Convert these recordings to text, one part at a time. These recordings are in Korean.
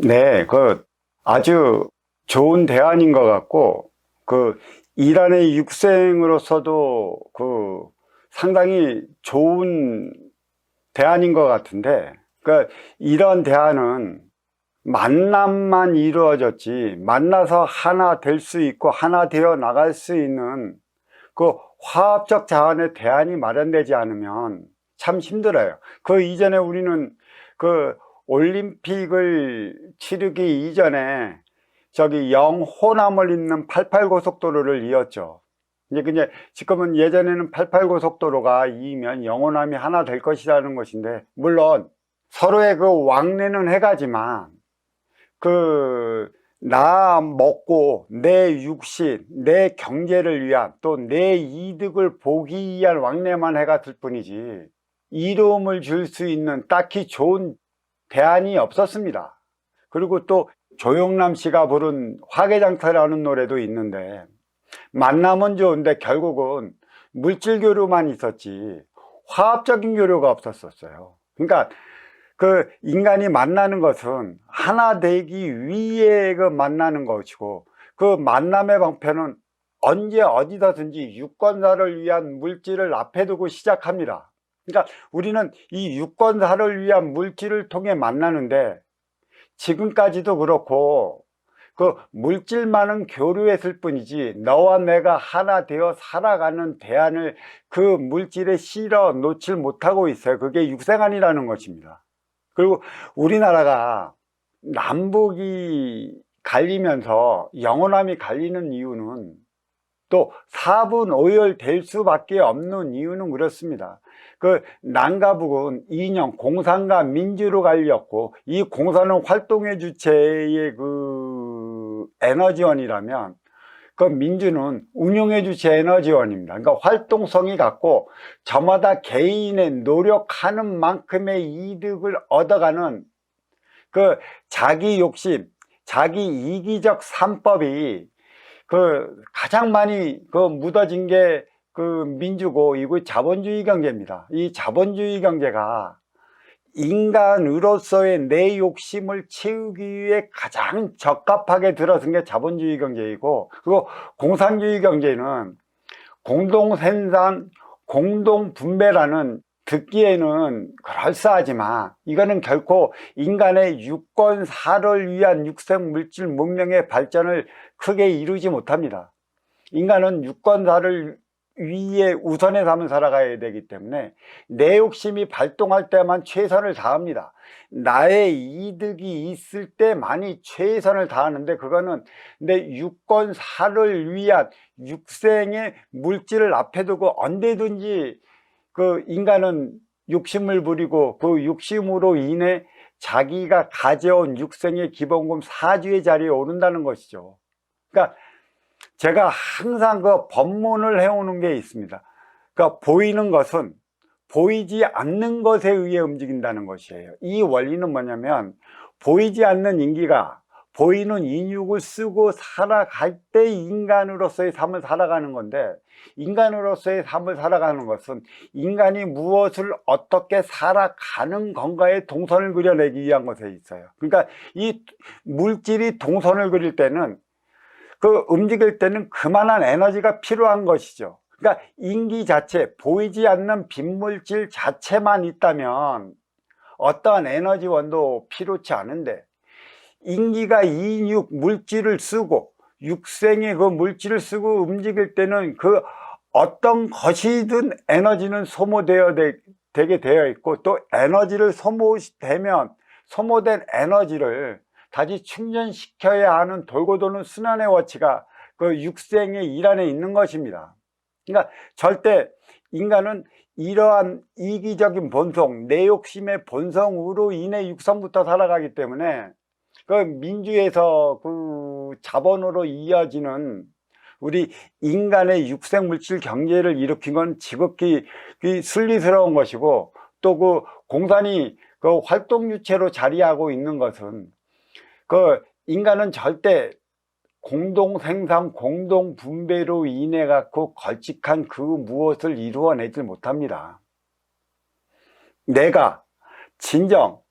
네, 그 아주 좋은 대안인 것 같고 그 이란의 육생으로서도 그 상당히 좋은 대안인 것 같은데 그 이런 대안은 만남만 이루어졌지 만나서 하나 될 수 있고 하나 되어 나갈 수 있는 그 화합적 자원의 대안이 마련되지 않으면 참 힘들어요. 그 이전에 우리는 그 올림픽을 치르기 이전에 저기 영호남을 잇는 88고속도로를 이었죠. 이제 근데 지금은 예전에는 88고속도로가 이면 영호남이 하나 될 것이라는 것인데 물론 서로의 그 왕래는 해가지만 그 나 먹고 내 육신, 내 경제를 위한 또 내 이득을 보기 위한 왕래만 해갔을 뿐이지 이로움을 줄 수 있는 딱히 좋은 대안이 없었습니다. 그리고 또 조용남 씨가 부른 화개장터라는 노래도 있는데 만남은 좋은데 결국은 물질 교류만 있었지 화합적인 교류가 없었었어요. 그러니까 그 인간이 만나는 것은 하나 되기 위해 그 만나는 것이고 그 만남의 방편은 언제 어디서든지 유권사를 위한 물질을 앞에 두고 시작합니다. 그러니까 우리는 이 유권사를 위한 물질을 통해 만나는데 지금까지도 그렇고 그 물질만은 교류했을 뿐이지 너와 내가 하나 되어 살아가는 대안을 그 물질에 실어 놓질 못하고 있어요. 그게 육생안이라는 것입니다. 그리고 우리나라가 남북이 갈리면서 영원함이 갈리는 이유는 또 4분 5열 될 수밖에 없는 이유는 그렇습니다. 그 남가북은 이념 공산과 민주로 갈렸고 이 공산은 활동의 주체의 그 에너지원이라면 그 민주는 운용의 주체 에너지원입니다. 그러니까 활동성이 같고 저마다 개인의 노력하는 만큼의 이득을 얻어가는 그 자기 욕심, 자기 이기적 산법이 그 가장 많이 그 묻어진 게 그 민주고 이거 자본주의 경제입니다. 이 자본주의 경제가 인간으로서의 내 욕심을 채우기 위해 가장 적합하게 들어선 게 자본주의 경제이고 그리고 공산주의 경제는 공동생산, 공동분배라는 듣기에는 그럴싸하지만 이거는 결코 인간의 유권사를 위한 육생물질 문명의 발전을 크게 이루지 못합니다. 인간은 유권사를 위에 우선에 삼은 살아가야 되기 때문에 내 욕심이 발동할 때만 최선을 다합니다. 나의 이득이 있을 때만이 최선을 다하는데 그거는 내 유권사를 위한 육생의 물질을 앞에 두고 언제든지 그 인간은 욕심을 부리고 그 욕심으로 인해 자기가 가져온 육생의 기본금 사주의 자리에 오른다는 것이죠. 그러니까 제가 항상 그 법문을 해오는 게 있습니다. 그러니까 보이는 것은 보이지 않는 것에 의해 움직인다는 것이에요. 이 원리는 뭐냐면 보이지 않는 인기가 보이는 인육을 쓰고 살아갈 때 인간으로서의 삶을 살아가는 건데 인간으로서의 삶을 살아가는 것은 인간이 무엇을 어떻게 살아가는 건가에 동선을 그려내기 위한 것에 있어요. 그러니까 이 물질이 동선을 그릴 때는 그 움직일 때는 그만한 에너지가 필요한 것이죠. 그러니까 인기 자체, 보이지 않는 빈물질 자체만 있다면 어떠한 에너지원도 필요치 않은데 인기가 인육 물질을 쓰고 육생의 그 물질을 쓰고 움직일 때는 그 어떤 것이든 에너지는 소모되어 되, 게 되어 있고 또 에너지를 소모되면 소모된 에너지를 다시 충전시켜야 하는 돌고 도는 순환의 워치가 그 육생의 일 안에 있는 것입니다. 그러니까 절대 인간은 이러한 이기적인 본성, 내 욕심의 본성으로 인해 육성부터 살아가기 때문에 그 민주에서 그 자본으로 이어지는 우리 인간의 육생물질 경제를 일으킨 건 지극히 그 순리스러운 것이고 또 그 공산이 그 활동 유체로 자리하고 있는 것은 그 인간은 절대 공동 생산, 공동 분배로 인해 갖고 걸칙한 그 무엇을 이루어내질 못합니다. 내가 진정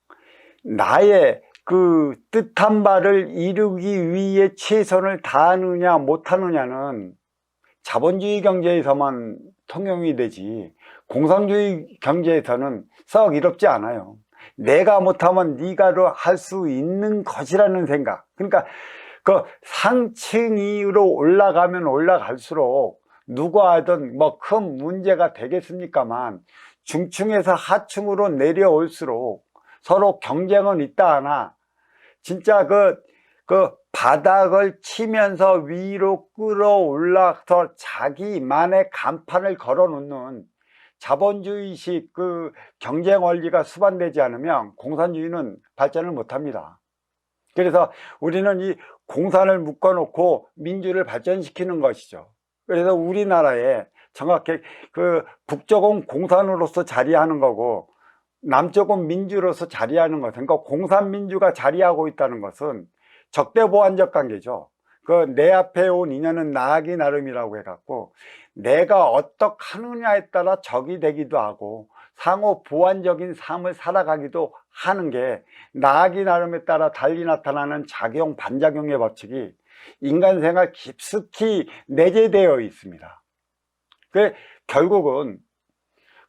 나의 그 뜻한 바를 이루기 위해 최선을 다하느냐 못하느냐는 자본주의 경제에서만 통용이 되지 공산주의 경제에서는 썩 이롭지 않아요. 내가 못하면 네가 할수 있는 것이라는 생각. 그러니까 그 상층위로 올라가면 올라갈수록 누가 하든 뭐 큰 문제가 되겠습니까만 중층에서 하층으로 내려올수록 서로 경쟁은 있다 하나 진짜 그, 그 바닥을 치면서 위로 끌어올라서 자기만의 간판을 걸어 놓는 자본주의식 그 경쟁 원리가 수반되지 않으면 공산주의는 발전을 못 합니다. 그래서 우리는 이 공산을 묶어 놓고 민주를 발전시키는 것이죠. 그래서 우리나라에 정확히 그 북쪽은 공산으로서 자리하는 거고 남쪽은 민주로서 자리하는 것. 그러니까 공산민주가 자리하고 있다는 것은 적대보완적 관계죠. 그 내 앞에 온 인연은 나하기 나름이라고 해갖고 내가 어떻게 하느냐에 따라 적이 되기도 하고 상호 보완적인 삶을 살아가기도 하는 게 나하기 나름에 따라 달리 나타나는 작용 반작용의 법칙이 인간 생활 깊숙이 내재되어 있습니다. 그 결국은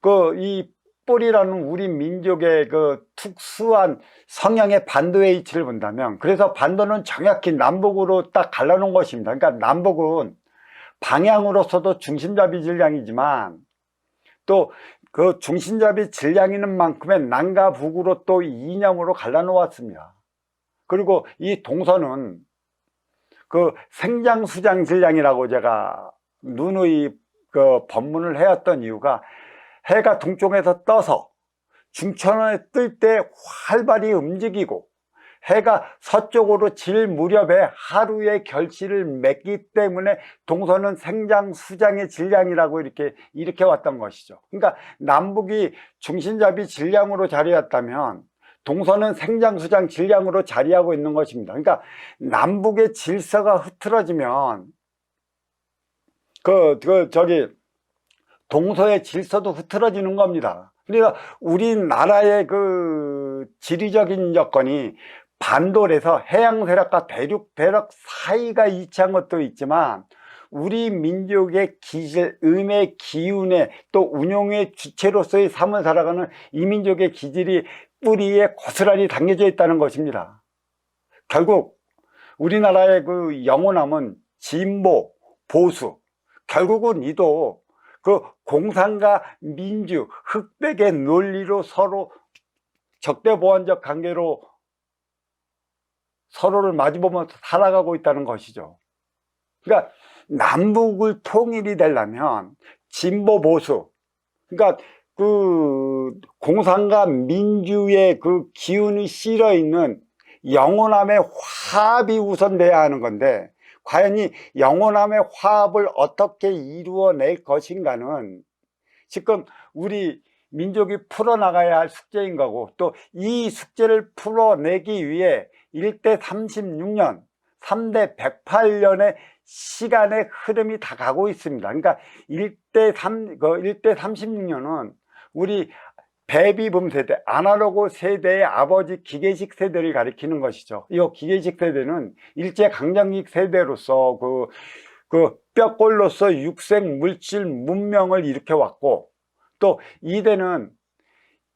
그 이 뿔이라는 우리 민족의 그 특수한 성향의 반도의 이치를 본다면 그래서 반도는 정확히 남북으로 딱 갈라놓은 것입니다. 그러니까 남북은 방향으로서도 중심잡이 질량이지만 또 그 중심잡이 질량이는 만큼의 남과 북으로 또 이념으로 갈라놓았습니다. 그리고 이 동서는 그 생장수장 질량이라고 제가 누누이 그 법문을 해왔던 이유가 해가 동쪽에서 떠서 중천에 뜰 때 활발히 움직이고 해가 서쪽으로 질 무렵에 하루의 결실을 맺기 때문에 동서는 생장 수장의 질량이라고 이렇게 이렇게 왔던 것이죠. 그러니까 남북이 중심잡이 질량으로 자리했다면 동서는 생장 수장 질량으로 자리하고 있는 것입니다. 그러니까 남북의 질서가 흐트러지면 그, 그 저기 동서의 질서도 흐트러지는 겁니다. 그러니까 우리나라의 그 지리적인 여건이 반도에서 해양 세력과 대륙 세력 사이가 이치한 것도 있지만 우리 민족의 기질, 음의 기운에 또 운용의 주체로서의 삶을 살아가는 이 민족의 기질이 뿌리에 고스란히 담겨져 있다는 것입니다. 결국 우리나라의 그 영원함은 진보, 보수, 결국은 이도 그 공산과 민주, 흑백의 논리로 서로 적대보완적 관계로 서로를 마주보면서 살아가고 있다는 것이죠. 그러니까 남북을 통일이 되려면 진보 보수, 그러니까 그 공산과 민주의 그 기운이 실어 있는 영원함의 화합이 우선 돼야 하는 건데 과연 이 영원함의 화합을 어떻게 이루어낼 것인가는 지금 우리 민족이 풀어나가야 할 숙제인 거고 또 이 숙제를 풀어내기 위해 1대 36년, 3대 108년의 시간의 흐름이 다 가고 있습니다. 그러니까 1대 3, 그 1대 36년은 우리 베비붐 세대, 아날로그 세대의 아버지 기계식 세대를 가리키는 것이죠. 이 기계식 세대는 일제 강점기 세대로서 그, 그 뼈골로서 육생 물질 문명을 일으켜 왔고 또 이대는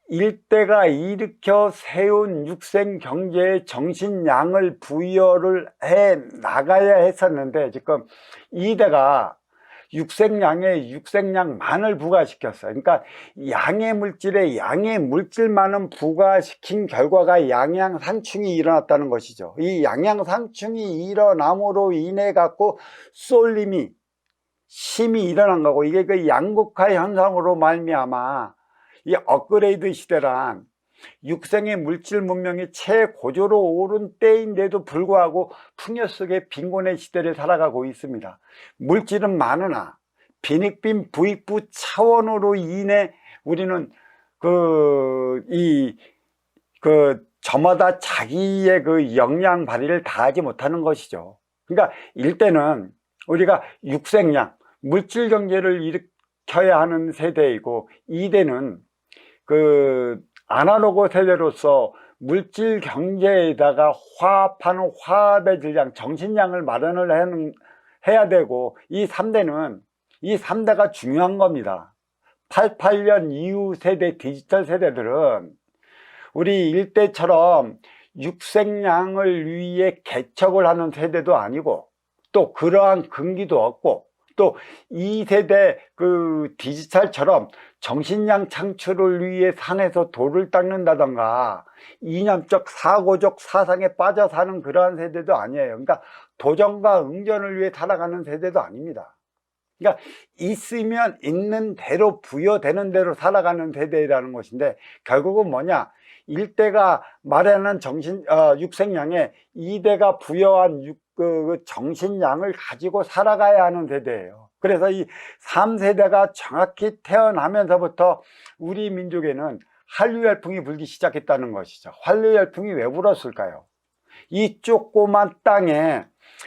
일대가 일으켜 세운 육생 경제의 정신량을 부여를 해 나가야 했었는데 지금 이대가 육생량에 육생량만을 부과시켰어요. 그러니까 양의 물질에 양의 물질만은 부과시킨 결과가 양양상충이 일어났다는 것이죠. 이 양양상충이 일어남으로 인해 갖고 쏠림이 심이 일어난 거고 이게 그 양극화 현상으로 말미암아 이 업그레이드 시대란 육생의 물질 문명이 최고조로 오른 때인데도 불구하고 풍요 속의 빈곤의 시대를 살아가고 있습니다. 물질은 많으나 빈익빈 부익부 차원으로 인해 우리는 그, 이, 그, 저마다 자기의 그 역량 발휘를 다하지 못하는 것이죠. 그러니까 일대는 우리가 육생량, 물질 경제를 일으켜야 하는 세대이고 이대는 그 아날로그 세대로서 물질 경제에다가 화합하는 화합의 질량, 정신량을 마련을 해야 되고 이 3대는 이 3대가 중요한 겁니다. 88년 이후 세대 디지털 세대들은 우리 일대처럼 육생량을 위해 개척을 하는 세대도 아니고 또 그러한 근기도 없고 또 이 세대 그 디지털처럼 정신량 창출을 위해 산에서 돌을 닦는다던가 이념적 사고적 사상에 빠져 사는 그러한 세대도 아니에요. 그러니까 도전과 응전을 위해 살아가는 세대도 아닙니다. 그러니까 있으면 있는 대로 부여되는 대로 살아가는 세대라는 것인데 결국은 뭐냐 일대가 마련한 정신 어, 육생량에 이대가 부여한 육, 그, 그 정신량을 가지고 살아가야 하는 세대예요. 그래서 이 3세대가 정확히 태어나면서부터 우리 민족에는 한류 열풍이 불기 시작했다는 것이죠. 한류 열풍이 왜 불었을까요? 이 조그만 땅에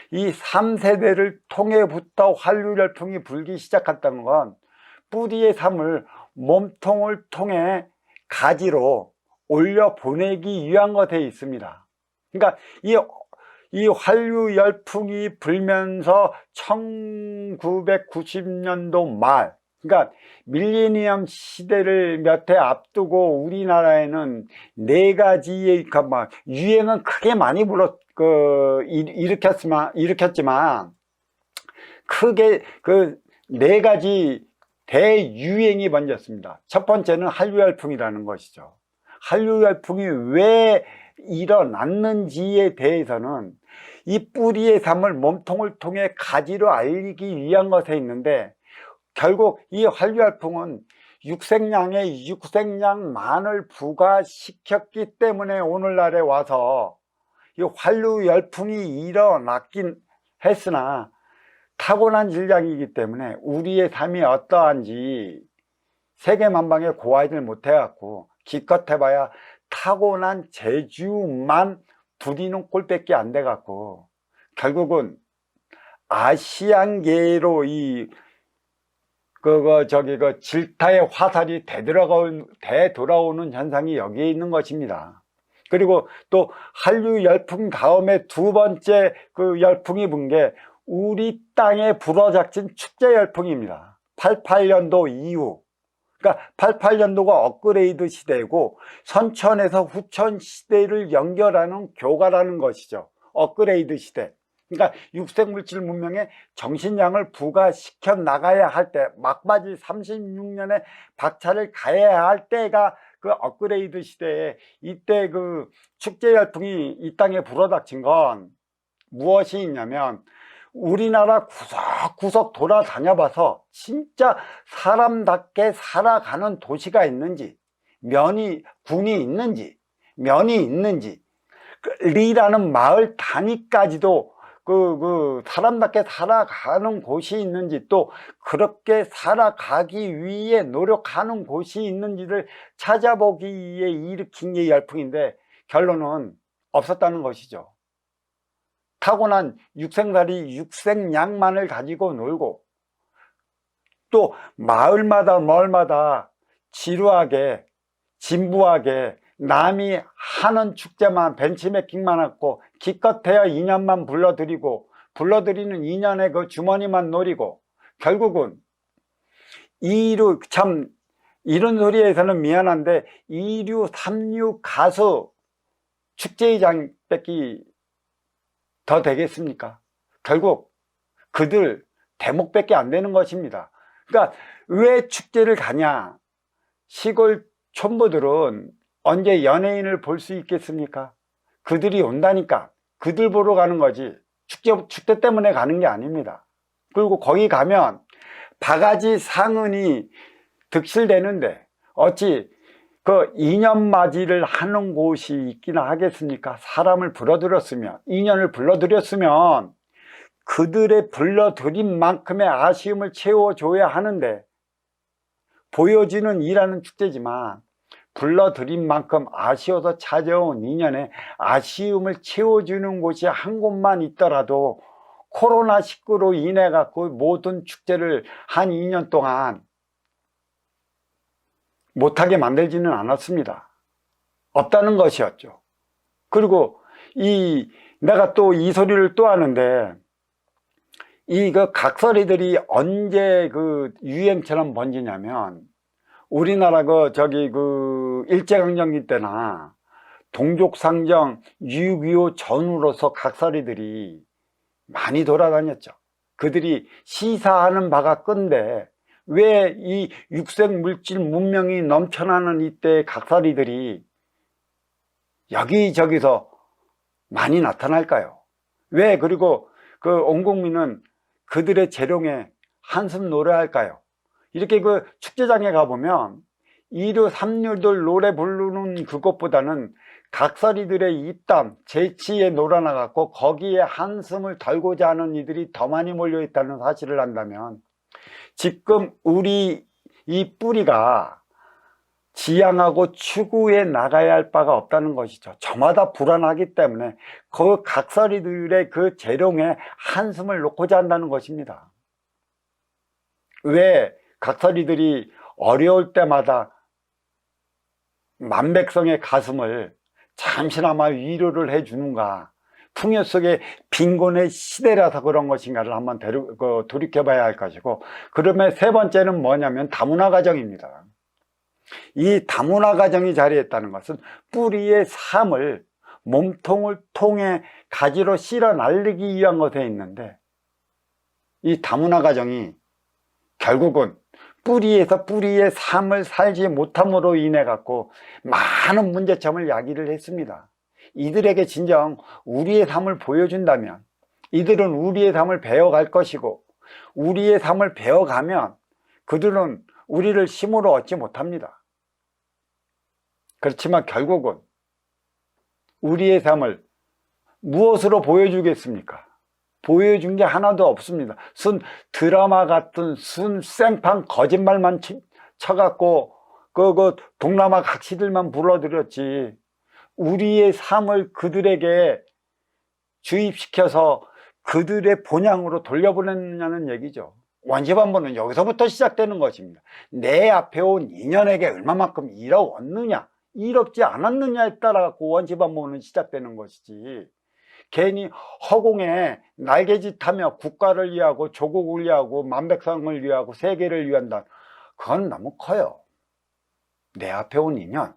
이 3세대를 통해부터 한류 열풍이 불기 시작했다는 건 뿌리의 삶을 몸통을 통해 가지로 올려 보내기 위한 것에 있습니다. 그러니까 이, 이 한류 열풍이 불면서 1990년도 말, 그러니까 밀레니엄 시대를 몇 해 앞두고 우리나라에는 네 가지의 그뭐 유행은 크게 많이 불었 그 일- 일으켰지만 일으켰지만 크게 그 네 가지 대유행이 번졌습니다. 첫 번째는 한류 열풍이라는 것이죠. 한류 열풍이 왜 일어났는지에 대해서는 이 뿌리의 삶을 몸통을 통해 가지로 알리기 위한 것에 있는데 결국 이 한류 열풍은 육생량에 육생량만을 부과시켰기 때문에 오늘날에 와서 이 한류 열풍이 일어났긴 했으나 타고난 질량이기 때문에 우리의 삶이 어떠한지 세계 만방에 고하지를 못해갖고 기껏 해봐야 타고난 재주만 부리는 꼴밖에 안 돼갖고 결국은 아시안계로 이 그거 저기 그 질타의 화살이 되돌아오는 되돌아오는 현상이 여기에 있는 것입니다. 그리고 또 한류 열풍 다음에 두 번째 그 열풍이 분 게 우리 땅에 불어닥친 축제 열풍입니다. 88년도 이후. 그러니까 88년도가 업그레이드 시대고 선천에서 후천 시대를 연결하는 교가라는 것이죠. 업그레이드 시대. 그러니까 육생물질 문명에 정신량을 부과시켜 나가야 할 때, 막바지 36년에 박차를 가해야 할 때가 그 업그레이드 시대에 이때 그 축제 열풍이 이 땅에 불어닥친 건 무엇이 있냐면 우리나라 구석구석 돌아다녀 봐서 진짜 사람답게 살아가는 도시가 있는지 면이 군이 있는지 면이 있는지 그 리라는 마을 단위까지도 그, 그, 사람답게 살아가는 곳이 있는지 또 그렇게 살아가기 위해 노력하는 곳이 있는지를 찾아보기 위해 일으킨 게 열풍인데 결론은 없었다는 것이죠. 타고난 육생살이 육생양만을 가지고 놀고 또 마을마다 마을마다 지루하게 진부하게 남이 하는 축제만 벤치매킹만 하고 기껏해야 인연만 불러들이고 불러들이는 인연의 그 주머니만 노리고 결국은 이류 참 이런 소리에서는 미안한데 이류 삼류 가수 축제의장 뺏기 더 되겠습니까? 결국 그들 대목밖에 안 되는 것입니다. 그러니까 왜 축제를 가냐? 시골 촌부들은 언제 연예인을 볼 수 있겠습니까? 그들이 온다니까 그들 보러 가는 거지 축제 축제 때문에 가는 게 아닙니다. 그리고 거기 가면 바가지 상은이 득실되는데 어찌 그 인연 맞이를 하는 곳이 있기나 하겠습니까? 사람을 불러들였으면 인연을 불러들였으면 그들의 불러들인 만큼의 아쉬움을 채워줘야 하는데 보여지는 일하는 축제지만 불러들인 만큼 아쉬워서 찾아온 인연에 아쉬움을 채워주는 곳이 한 곳만 있더라도 코로나19로 인해 갖고 모든 축제를 한 2년 동안 못하게 만들지는 않았습니다. 없다는 것이었죠. 그리고 이 내가 또 이 소리를 또 하는데 이그 각설이들이 언제 그 유행처럼 번지냐면 우리나라 그 저기 그 일제강점기 때나 동족상정 6.25 전후로서 각설이들이 많이 돌아다녔죠. 그들이 시사하는 바가 끈데 왜 이 육색 물질 문명이 넘쳐나는 이때 각설이들이 여기저기서 많이 나타날까요? 왜 그리고 그 온 국민은 그들의 재롱에 한숨 노래할까요? 이렇게 그 축제장에 가보면 이류 삼류들 노래 부르는 그것보다는 각설이들의 입담, 재치에 놀아나갔고 거기에 한숨을 덜고자 하는 이들이 더 많이 몰려 있다는 사실을 안다면 지금 우리 이 뿌리가 지향하고 추구해 나가야 할 바가 없다는 것이죠. 저마다 불안하기 때문에 그 각설이들의 그 재롱에 한숨을 놓고자 한다는 것입니다. 왜 각설이들이 어려울 때마다 만백성의 가슴을 잠시나마 위로를 해주는가 풍요 속의 빈곤의 시대라서 그런 것인가를 한번 대루, 그, 돌이켜 봐야 할 것이고 그러면 세 번째는 뭐냐면 다문화 가정입니다 이 다문화 가정이 자리했다는 것은 뿌리의 삶을 몸통을 통해 가지로 실어 날리기 위한 것에 있는데 이 다문화 가정이 결국은 뿌리에서 뿌리의 삶을 살지 못함으로 인해 갖고 많은 문제점을 야기를 했습니다. 이들에게 진정 우리의 삶을 보여준다면 이들은 우리의 삶을 배워갈 것이고 우리의 삶을 배워가면 그들은 우리를 힘으로 얻지 못합니다. 그렇지만 결국은 우리의 삶을 무엇으로 보여주겠습니까? 보여준 게 하나도 없습니다. 순 드라마 같은 순 생판 거짓말만 치, 쳐갖고 그, 그 동남아 각시들만 불러들였지 우리의 삶을 그들에게 주입시켜서 그들의 본향으로 돌려보냈느냐는 얘기죠. 원시반보는 여기서부터 시작되는 것입니다. 내 앞에 온 인연에게 얼마만큼 이뤄왔느냐, 이롭지 않았느냐에 따라 그 원시반보는 시작되는 것이지. 괜히 허공에 날개짓하며 국가를 위하고 조국을 위하고 만백성을 위하고 세계를 위한다. 그건 너무 커요. 내 앞에 온 인연,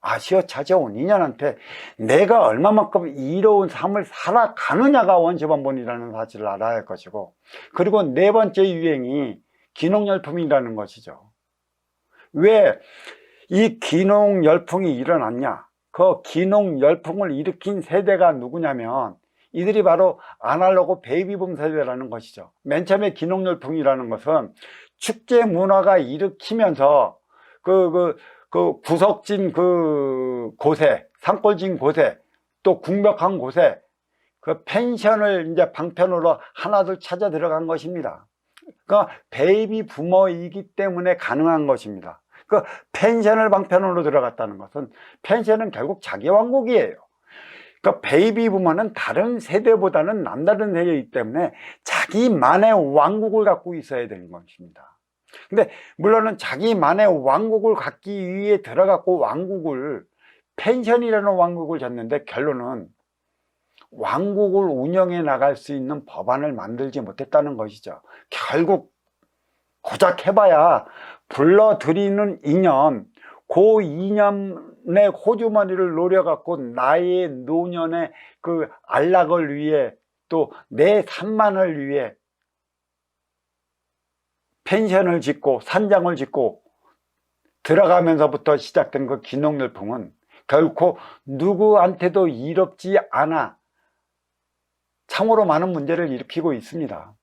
아시어 찾아온 인연한테 내가 얼마만큼 이로운 삶을 살아가느냐가 원시반본이라는 사실을 알아야 할 것이고 그리고 네 번째 유행이 기농열풍이라는 것이죠. 왜 이 기농열풍이 일어났냐? 그 기농열풍을 일으킨 세대가 누구냐면 이들이 바로 아날로그 베이비붐 세대라는 것이죠. 맨 처음에 기농열풍이라는 것은 축제 문화가 일으키면서 그, 그, 그 구석진 그 곳에, 산골진 곳에, 또 궁벽한 곳에 그 펜션을 이제 방편으로 하나둘 찾아 들어간 것입니다. 그러니까 베이비 부모이기 때문에 가능한 것입니다. 그 펜션을 방편으로 들어갔다는 것은 펜션은 결국 자기 왕국이에요. 그러니까 베이비 부모는 다른 세대보다는 남다른 세대이기 때문에 자기만의 왕국을 갖고 있어야 되는 것입니다. 근데 물론은 자기만의 왕국을 갖기 위해 들어갔고 왕국을 펜션이라는 왕국을 졌는데 결론은 왕국을 운영해 나갈 수 있는 법안을 만들지 못했다는 것이죠. 결국 고작 해봐야 불러들이는 인연, 그 인연의 호주머니를 노려갖고 나의 노년의 그 안락을 위해 또 내 산만을 위해 펜션을 짓고 산장을 짓고 들어가면서부터 시작된 그 기농열풍은 결코 누구한테도 이롭지 않아 참으로 많은 문제를 일으키고 있습니다.